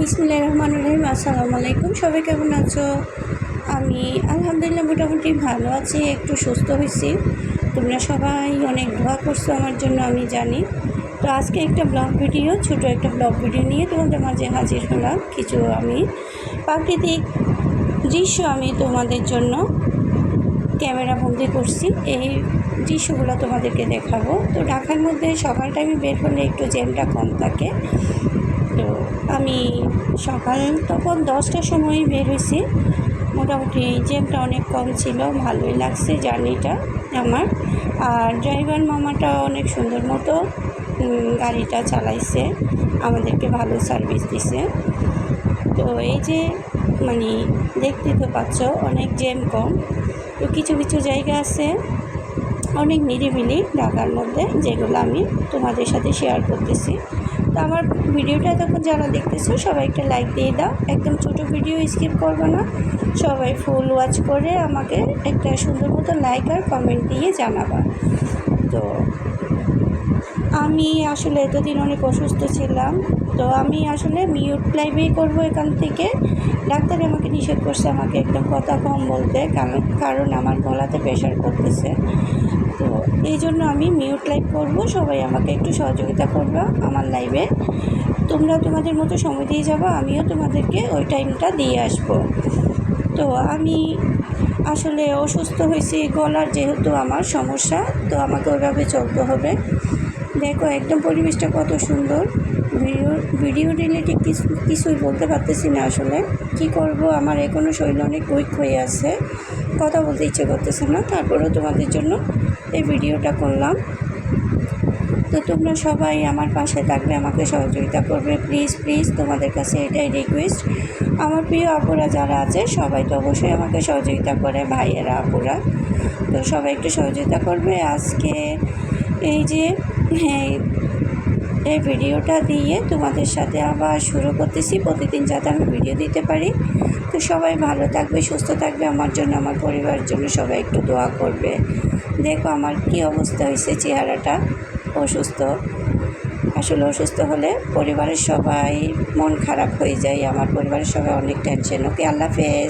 বিসমুল্লাহ রহমান রহিম, আসসালামু আলাইকুম। সবাই কেমন আছো? আমি আলহামদুলিল্লাহ মোটামুটি ভালো আছি, একটু সুস্থ হয়েছি। তোমরা সবাই অনেক দোয়া করছ আমার জন্য, আমি জানি। তো আজকে একটা ব্লগ ভিডিও, ছোট একটা ব্লগ ভিডিও নিয়ে তোমাদের মাঝে হাজির হলাম। কিছু আমি প্রাকৃতিক দৃশ্য আমি তোমাদের জন্য ক্যামেরা বন্দি করছি। এই দৃশ্যগুলো তোমাদেরকে দেখাবো। তো ঢাকার মধ্যে সকাল টাইমে বের হলে একটু জ্যামটা কম থাকে। আমি সকাল তখন দশটার সময় বের হয়েছি। মোটামুটি জ্যামটা অনেক কম ছিল, ভালোই লাগছে জার্নিটা আমার। আর ড্রাইভার মামাটা অনেক সুন্দর মতো গাড়িটা চালাইছে, আমাদেরকে ভালো সার্ভিস দিছে। তো এই যে মানে দেখতে তো পাচ্ছ, অনেক জ্যাম কম। তো কিছু কিছু জায়গা আছে, অনেক নিরিবিলি ঢাকার মধ্যে, যেগুলো আমি তোমাদের সাথে শেয়ার করতেছি। আমার ভিডিওটা এতক্ষণ যারা দেখতেছো, সবাই একটা লাইক দিয়ে দাও। একদম ছোট ভিডিও স্কিপ করবে না। সবাই ফুল ওয়াচ করে আমাকে একটা সুন্দর মতো লাইক আর কমেন্ট দিয়ে জানাবা। তো আমি আসলে এতদিন অনেক অসুস্থ ছিলাম। তো আমি আসলে মিউট লাইভেই করব এখান থেকে। ডাক্তার আমাকে নিষেধ করছে আমাকে একদম কথা কম বলতে, কারণ কারণ আমার গলাতে প্রেশার করতেছে। তো এই জন্য আমি মিউট লাইভ করব। সবাই আমাকে একটু সহযোগিতা করবা আমার লাইভে তোমরা তোমাদের মতো সময় দিয়ে যাব, আমিও তোমাদেরকে ওই টাইমটা দিয়ে আসব। তো আমি আসলে অসুস্থ হয়েছি, গলার যেহেতু আমার সমস্যা, তো আমাকে ওইভাবে চলতে হবে। দেখো, একদম পরিবেশটা কত সুন্দর। ভিডিও ভিডিও রিলেটেড কিছু, কিছুই বলতে পারতেছি না আসলে। কি করব? আমার এখনও শরীর অনেক উইক হয়ে আছে। কথা বলতে ইচ্ছে করতেছে না। তারপরেও তোমাদের জন্য এই ভিডিওটা করলাম। তো তোমরা সবাই আমার পাশে থাকবে, আমাকে সহযোগিতা করবে। প্লিজ প্লিজ তোমাদের কাছে এটাই রিকোয়েস্ট আমার প্রিয় আপুরা যারা আছে, সবাই তো অবশ্যই আমাকে সহযোগিতা করে, ভাইয়েরা, আপুরা। তো সবাই একটু সহযোগিতা করবে। আজকে এই যে এই ভিডিওটা দিয়ে তোমাদের সাথে আবার শুরু করতেছি। প্রতিদিন যাতে আমি ভিডিও দিতে পারি। তো সবাই ভালো থাকবে, সুস্থ থাকবে। আমার জন্য, আমার পরিবারের জন্য সবাই একটু দোয়া করবে। দেখো আমার কি অবস্থা হয়েছে চেহারাটা। অসুস্থ। আসলে অসুস্থ হলে পরিবারের সবাই মন খারাপ হয়ে যায়। আমার পরিবারের সবাই অনেক টেনশন ওকে আল্লাহ হাফেজ।